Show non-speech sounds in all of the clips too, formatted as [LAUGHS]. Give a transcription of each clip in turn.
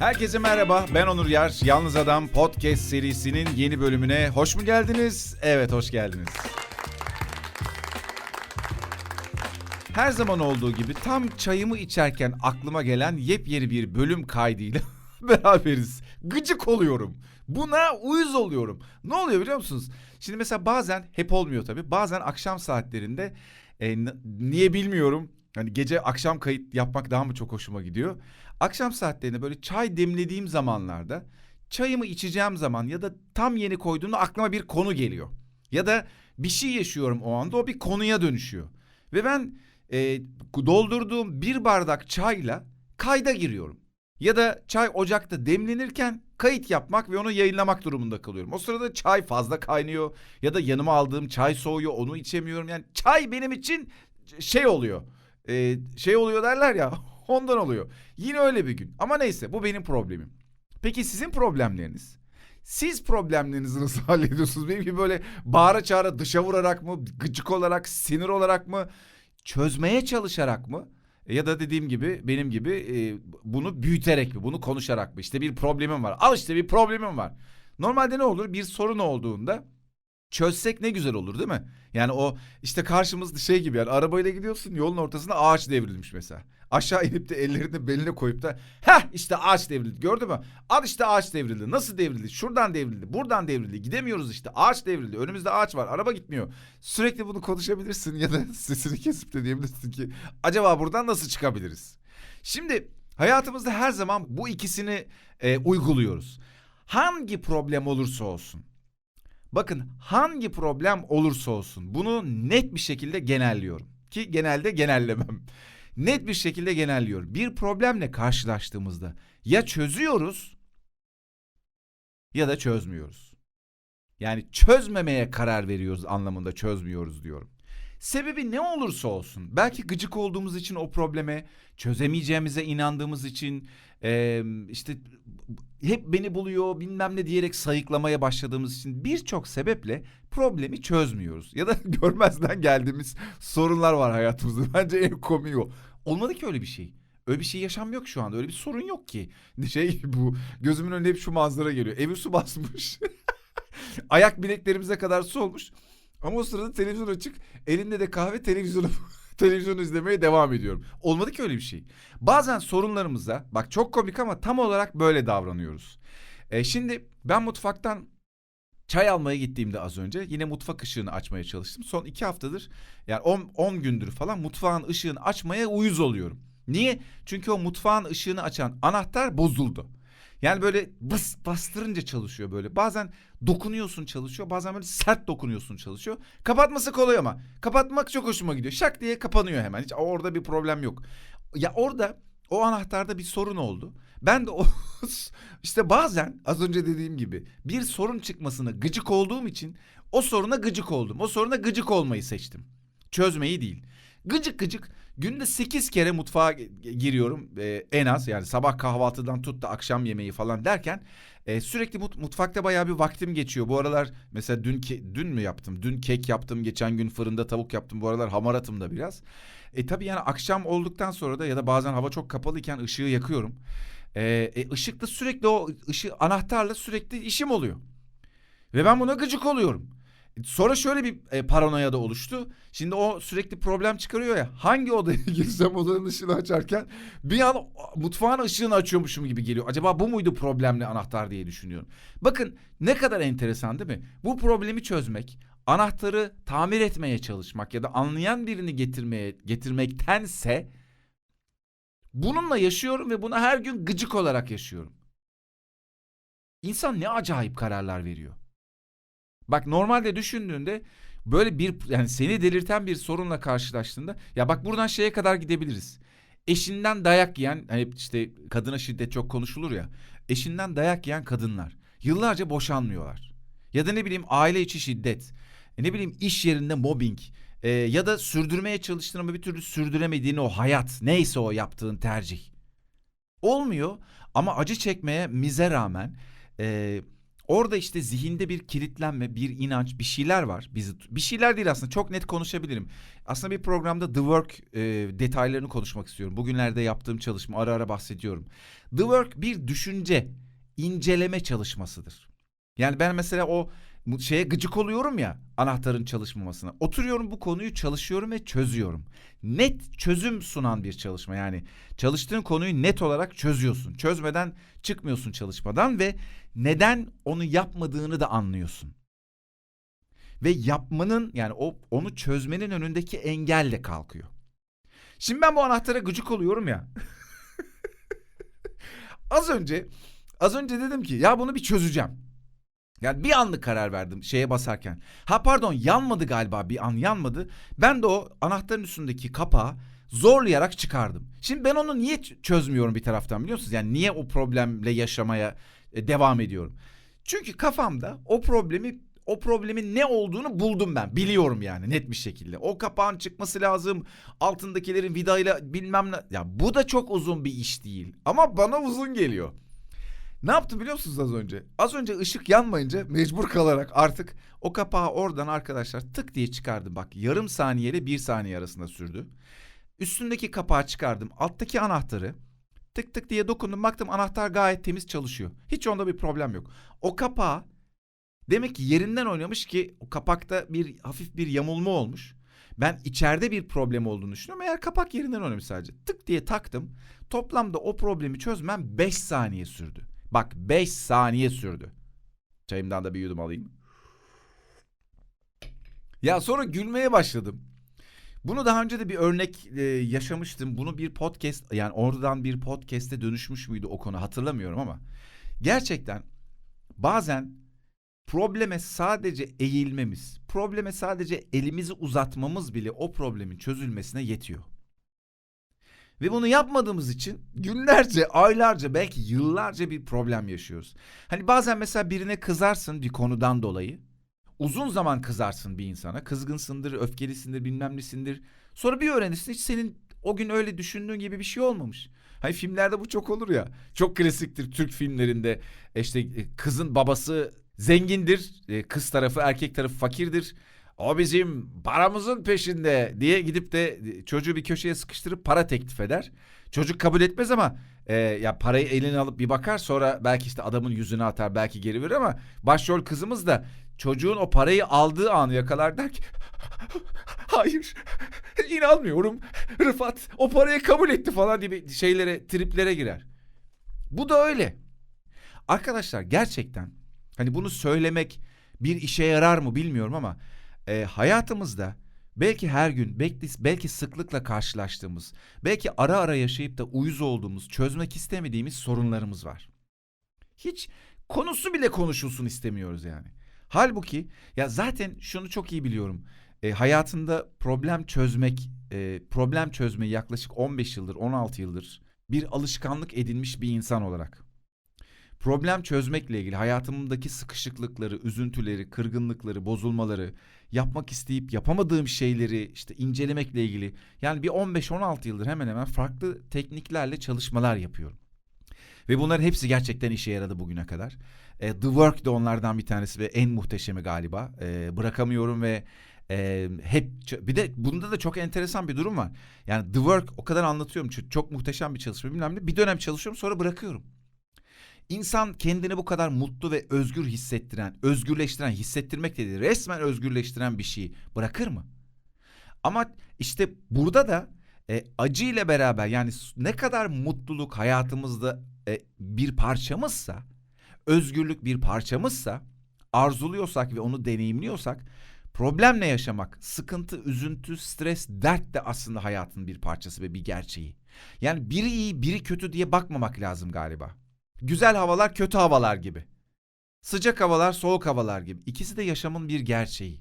Herkese merhaba, ben Onur Yar. Yalnız Adam Podcast serisinin yeni bölümüne hoş mu geldiniz? Evet, hoş geldiniz. Her zaman olduğu gibi tam çayımı içerken aklıma gelen yepyeni bir bölüm kaydıyla [LAUGHS] beraberiz. Gıcık oluyorum. Buna uyuz oluyorum. Ne oluyor biliyor musunuz? Şimdi mesela bazen hep olmuyor tabii. Bazen akşam saatlerinde e, niye bilmiyorum. Hani gece akşam kayıt yapmak daha mı çok hoşuma gidiyor. Akşam saatlerinde böyle çay demlediğim zamanlarda çayımı içeceğim zaman ya da tam yeni koyduğumda aklıma bir konu geliyor. Ya da bir şey yaşıyorum o anda o bir konuya dönüşüyor. Ve ben e, doldurduğum bir bardak çayla kayda giriyorum. Ya da çay ocakta demlenirken kayıt yapmak ve onu yayınlamak durumunda kalıyorum. O sırada çay fazla kaynıyor ya da yanıma aldığım çay soğuyor onu içemiyorum. Yani çay benim için şey oluyor. E, şey oluyor derler ya [LAUGHS] ondan oluyor. Yine öyle bir gün. Ama neyse bu benim problemim. Peki sizin problemleriniz? Siz problemlerinizi nasıl [LAUGHS] hallediyorsunuz? Benim gibi böyle bağıra çağıra dışa vurarak mı, gıcık olarak, sinir olarak mı, çözmeye çalışarak mı? E, Ya da dediğim gibi benim gibi e, bunu büyüterek mi, bunu konuşarak mı? İşte bir problemim var. Al işte bir problemim var. Normalde ne olur? Bir sorun olduğunda çözsek ne güzel olur değil mi? Yani o işte karşımızda şey gibi yani arabayla gidiyorsun yolun ortasında ağaç devrilmiş mesela. Aşağı inip de ellerini beline koyup da heh işte ağaç devrildi gördün mü? Al işte ağaç devrildi. Nasıl devrildi? Şuradan devrildi. Buradan devrildi. Gidemiyoruz işte. Ağaç devrildi. Önümüzde ağaç var. Araba gitmiyor. Sürekli bunu konuşabilirsin ya da [LAUGHS] sesini kesip de diyebilirsin ki acaba buradan nasıl çıkabiliriz? Şimdi hayatımızda her zaman bu ikisini e, uyguluyoruz. Hangi problem olursa olsun Bakın hangi problem olursa olsun bunu net bir şekilde genelliyorum. Ki genelde genellemem. [LAUGHS] Net bir şekilde genelliyorum. Bir problemle karşılaştığımızda ya çözüyoruz ya da çözmüyoruz. Yani çözmemeye karar veriyoruz anlamında çözmüyoruz diyorum. Sebebi ne olursa olsun belki gıcık olduğumuz için o probleme çözemeyeceğimize inandığımız için eee, işte hep beni buluyor bilmem ne diyerek sayıklamaya başladığımız için birçok sebeple problemi çözmüyoruz. Ya da [LAUGHS] görmezden geldiğimiz sorunlar var hayatımızda. [LAUGHS] Bence en komiği o. Olmadı ki öyle bir şey. Öyle bir şey yaşanmıyor ki şu anda. Öyle bir sorun yok ki. [LAUGHS] Şey bu gözümün önüne hep şu manzara geliyor. Evi su basmış. Ayak bileklerimize kadar su olmuş. Ama o sırada televizyon açık. Elinde de kahve televizyonu televizyon izlemeye devam ediyorum. Olmadı ki öyle bir şey. Bazen sorunlarımıza bak çok komik ama tam olarak böyle davranıyoruz. E, şimdi ben mutfaktan çay almaya gittiğimde az önce yine mutfak ışığını açmaya çalıştım. Son iki haftadır yani 10 gündür falan mutfağın ışığını açmaya uyuz oluyorum. Niye? Çünkü o mutfağın ışığını açan anahtar bozuldu. Yani böyle bas bastırınca çalışıyor böyle. Bazen dokunuyorsun çalışıyor. Bazen böyle sert dokunuyorsun çalışıyor. Kapatması kolay ama. Kapatmak çok hoşuma gidiyor. Şak diye kapanıyor hemen. Hiç orada bir problem yok. Ya orada o anahtarda bir sorun oldu. Ben de o [LAUGHS] işte bazen az önce dediğim gibi bir sorun çıkmasına gıcık olduğum için o soruna gıcık oldum. O soruna gıcık olmayı seçtim. Çözmeyi değil. Gıcık gıcık günde 8 kere mutfağa gi- giriyorum Ee, en az yani sabah kahvaltıdan tut da akşam yemeği falan derken e, sürekli mut- mutfakta bayağı bir vaktim geçiyor. Bu aralar mesela dün ke- dün mü yaptım? Dün kek yaptım, geçen gün fırında tavuk yaptım. Bu aralar hamaratım da biraz. E tabii yani akşam olduktan sonra da ya da bazen hava çok kapalıyken ışığı yakıyorum. E, e, ışıkta sürekli o ışığı anahtarla sürekli işim oluyor. Ve ben buna gıcık oluyorum. Sonra şöyle bir e, paranoya da oluştu. Şimdi o sürekli problem çıkarıyor ya. Hangi odaya [LAUGHS] girsem odanın ışığını açarken bir an mutfağın ışığını açıyormuşum gibi geliyor. Acaba bu muydu problemli anahtar diye düşünüyorum. Bakın ne kadar enteresan değil mi? Bu problemi çözmek, anahtarı tamir etmeye çalışmak ya da anlayan birini getirmeye getirmektense bununla yaşıyorum ve buna her gün gıcık olarak yaşıyorum. İnsan ne acayip kararlar veriyor. Bak normalde düşündüğünde böyle bir yani seni delirten bir sorunla karşılaştığında ya bak buradan şeye kadar gidebiliriz. Eşinden dayak yiyen hani işte kadına şiddet çok konuşulur ya. Eşinden dayak yiyen kadınlar yıllarca boşanmıyorlar. Ya da ne bileyim aile içi şiddet. E ne bileyim iş yerinde mobbing. e, ya da sürdürmeye çalıştığın ama bir türlü sürdüremediğin o hayat. Neyse o yaptığın tercih. Olmuyor ama acı çekmeye mize rağmen e, Orada işte zihinde bir kilitlenme, bir inanç, bir şeyler var. Bizi bir şeyler değil aslında. Çok net konuşabilirim. Aslında bir programda The Work e, detaylarını konuşmak istiyorum. Bugünlerde yaptığım çalışma ara ara bahsediyorum. The Work bir düşünce, inceleme çalışmasıdır. Yani ben mesela o şeye gıcık oluyorum ya anahtarın çalışmamasına. Oturuyorum bu konuyu çalışıyorum ve çözüyorum. Net çözüm sunan bir çalışma yani. Çalıştığın konuyu net olarak çözüyorsun. Çözmeden çıkmıyorsun çalışmadan ve neden onu yapmadığını da anlıyorsun. Ve yapmanın yani o onu çözmenin önündeki engel de kalkıyor. Şimdi ben bu anahtara gıcık oluyorum ya. [LAUGHS] az önce az önce dedim ki ya bunu bir çözeceğim. Yani bir anlık karar verdim şeye basarken. Ha pardon yanmadı galiba bir an yanmadı. Ben de o anahtarın üstündeki kapağı zorlayarak çıkardım. Şimdi ben onu niye çözmüyorum bir taraftan biliyor musunuz? Yani niye o problemle yaşamaya e, devam ediyorum? Çünkü kafamda o problemi o problemin ne olduğunu buldum ben. Biliyorum yani net bir şekilde. O kapağın çıkması lazım. Altındakilerin vidayla bilmem ne. Ya bu da çok uzun bir iş değil. Ama bana uzun geliyor. Ne yaptım biliyor musunuz az önce? Az önce ışık yanmayınca mecbur kalarak artık o kapağı oradan arkadaşlar tık diye çıkardım. Bak yarım saniye bir saniye arasında sürdü. Üstündeki kapağı çıkardım. Alttaki anahtarı tık tık diye dokundum. Baktım anahtar gayet temiz çalışıyor. Hiç onda bir problem yok. O kapağı demek ki yerinden oynamış ki o kapakta bir hafif bir yamulma olmuş. Ben içeride bir problem olduğunu düşünüyorum. Eğer kapak yerinden oynamış sadece. Tık diye taktım. Toplamda o problemi çözmem 5 saniye sürdü. Bak 5 saniye sürdü. Çayımdan da bir yudum alayım. Ya sonra gülmeye başladım. Bunu daha önce de bir örnek e, yaşamıştım. Bunu bir podcast yani oradan bir podcast'e dönüşmüş müydü o konu hatırlamıyorum ama gerçekten bazen probleme sadece eğilmemiz, probleme sadece elimizi uzatmamız bile o problemin çözülmesine yetiyor. Ve bunu yapmadığımız için günlerce, aylarca, belki yıllarca bir problem yaşıyoruz. Hani bazen mesela birine kızarsın bir konudan dolayı. Uzun zaman kızarsın bir insana. Kızgınsındır, öfkelisindir, bilmem nesindir. Sonra bir öğrenirsin hiç senin o gün öyle düşündüğün gibi bir şey olmamış. Hani filmlerde bu çok olur ya. Çok klasiktir Türk filmlerinde. İşte e, kızın babası zengindir. e, Kız tarafı, erkek tarafı fakirdir. O bizim paramızın peşinde diye gidip de çocuğu bir köşeye sıkıştırıp para teklif eder. Çocuk kabul etmez ama e, ya parayı eline alıp bir bakar sonra belki işte adamın yüzüne atar belki geri verir ama başrol kızımız da çocuğun o parayı aldığı anı yakalar der ki [LAUGHS] hayır inanmıyorum Rıfat o parayı kabul etti falan gibi şeylere triplere girer. Bu da öyle. Arkadaşlar gerçekten hani bunu söylemek bir işe yarar mı bilmiyorum ama e, hayatımızda belki her gün belki, belki sıklıkla karşılaştığımız belki ara ara yaşayıp da uyuz olduğumuz çözmek istemediğimiz sorunlarımız var. Hiç konusu bile konuşulsun istemiyoruz yani. Halbuki ya zaten şunu çok iyi biliyorum. E, hayatında problem çözmek, e, problem çözmeyi yaklaşık 15 yıldır, 16 yıldır bir alışkanlık edinmiş bir insan olarak. Problem çözmekle ilgili hayatımdaki sıkışıklıkları, üzüntüleri, kırgınlıkları, bozulmaları, yapmak isteyip yapamadığım şeyleri işte incelemekle ilgili yani bir 15-16 yıldır hemen hemen farklı tekniklerle çalışmalar yapıyorum. Ve bunların hepsi gerçekten işe yaradı bugüne kadar. E, The Work de onlardan bir tanesi ve en muhteşemi galiba. E, bırakamıyorum ve e, hep bir de bunda da çok enteresan bir durum var. Yani The Work o kadar anlatıyorum çünkü çok muhteşem bir çalışma bilmem ne. Bir dönem çalışıyorum sonra bırakıyorum. İnsan kendini bu kadar mutlu ve özgür hissettiren, özgürleştiren, hissettirmek dedi. Resmen özgürleştiren bir şeyi bırakır mı? Ama işte burada da e, acı beraber yani ne kadar mutluluk hayatımızda e, bir parçamızsa, özgürlük bir parçamızsa, arzuluyorsak ve onu deneyimliyorsak, problemle yaşamak, sıkıntı, üzüntü, stres, dert de aslında hayatın bir parçası ve bir gerçeği. Yani biri iyi, biri kötü diye bakmamak lazım galiba. Güzel havalar, kötü havalar gibi. Sıcak havalar, soğuk havalar gibi. İkisi de yaşamın bir gerçeği.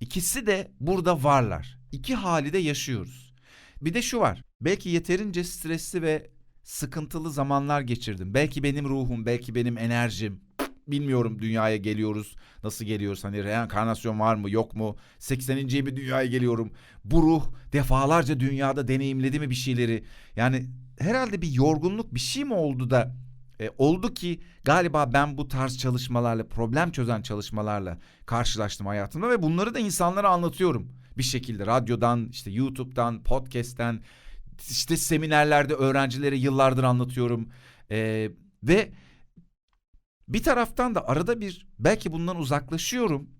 İkisi de burada varlar. İki hali de yaşıyoruz. Bir de şu var. Belki yeterince stresli ve sıkıntılı zamanlar geçirdim. Belki benim ruhum, belki benim enerjim. Bilmiyorum dünyaya geliyoruz. Nasıl geliyoruz? Hani reenkarnasyon var mı yok mu? 80. bir dünyaya geliyorum. Bu ruh defalarca dünyada deneyimledi mi bir şeyleri? Yani herhalde bir yorgunluk bir şey mi oldu da E, oldu ki galiba ben bu tarz çalışmalarla, problem çözen çalışmalarla karşılaştım hayatımda ve bunları da insanlara anlatıyorum. Bir şekilde radyodan, işte YouTube'dan, podcast'ten, işte seminerlerde öğrencilere yıllardır anlatıyorum. E, ve bir taraftan da arada bir belki bundan uzaklaşıyorum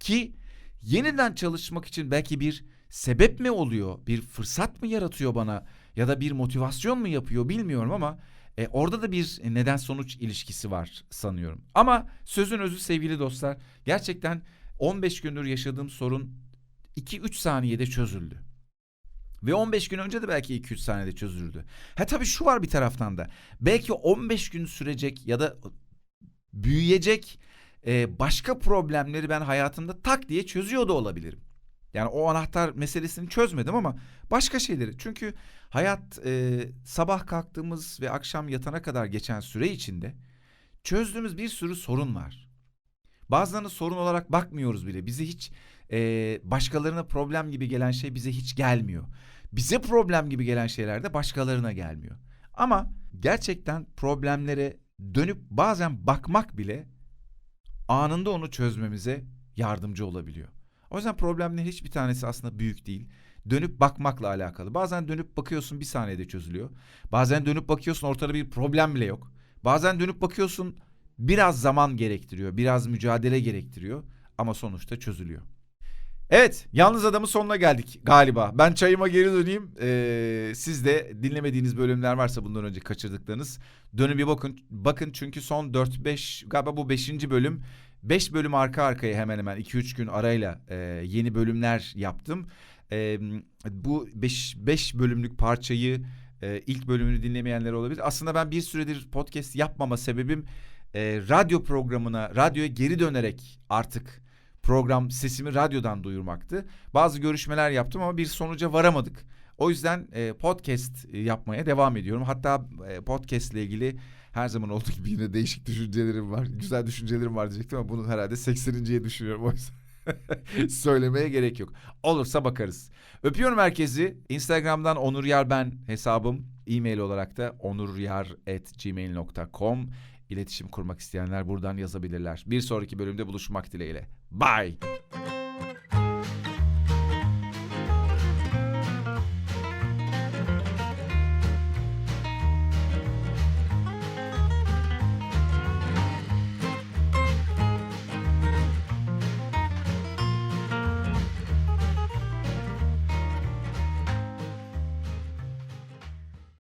ki yeniden çalışmak için belki bir sebep mi oluyor, bir fırsat mı yaratıyor bana ya da bir motivasyon mu yapıyor bilmiyorum ama e, orada da bir neden sonuç ilişkisi var sanıyorum. Ama sözün özü sevgili dostlar gerçekten 15 gündür yaşadığım sorun 2-3 saniyede çözüldü. Ve 15 gün önce de belki 2-3 saniyede çözüldü. Ha tabii şu var bir taraftan da. Belki 15 gün sürecek ya da büyüyecek e, başka problemleri ben hayatımda tak diye çözüyor da olabilirim. Yani o anahtar meselesini çözmedim ama başka şeyleri. Çünkü hayat e, sabah kalktığımız ve akşam yatana kadar geçen süre içinde çözdüğümüz bir sürü sorun var. Bazılarını sorun olarak bakmıyoruz bile. Bize hiç e, başkalarına problem gibi gelen şey bize hiç gelmiyor. Bize problem gibi gelen şeyler de başkalarına gelmiyor. Ama gerçekten problemlere dönüp bazen bakmak bile anında onu çözmemize yardımcı olabiliyor. O yüzden problemlerin hiçbir tanesi aslında büyük değil. Dönüp bakmakla alakalı. Bazen dönüp bakıyorsun bir saniyede çözülüyor. Bazen dönüp bakıyorsun ortada bir problem bile yok. Bazen dönüp bakıyorsun biraz zaman gerektiriyor, biraz mücadele gerektiriyor ama sonuçta çözülüyor. Evet, yalnız adamın sonuna geldik galiba. Ben çayıma geri döneyim. Ee, siz de dinlemediğiniz bölümler varsa bundan önce kaçırdıklarınız dönün bir bakın. Bakın çünkü son 4-5 galiba bu 5. bölüm 5 bölüm arka arkaya hemen hemen 2-3 gün arayla e, yeni bölümler yaptım. E, bu 5 bölümlük parçayı e, ilk bölümünü dinlemeyenler olabilir. Aslında ben bir süredir podcast yapmama sebebim e, radyo programına, radyoya geri dönerek artık program sesimi radyodan duyurmaktı. Bazı görüşmeler yaptım ama bir sonuca varamadık. O yüzden e, podcast yapmaya devam ediyorum. Hatta e, podcast ile ilgili her zaman olduğu gibi yine değişik düşüncelerim var. Güzel düşüncelerim var diyecektim ama bunu herhalde 80.ye düşünüyorum o yüzden. [LAUGHS] Söylemeye gerek yok. Olursa bakarız. Öpüyorum herkesi. Instagram'dan Onur Yar ben hesabım. E-mail olarak da onuryar@gmail.com İletişim kurmak isteyenler buradan yazabilirler. Bir sonraki bölümde buluşmak dileğiyle. Bye.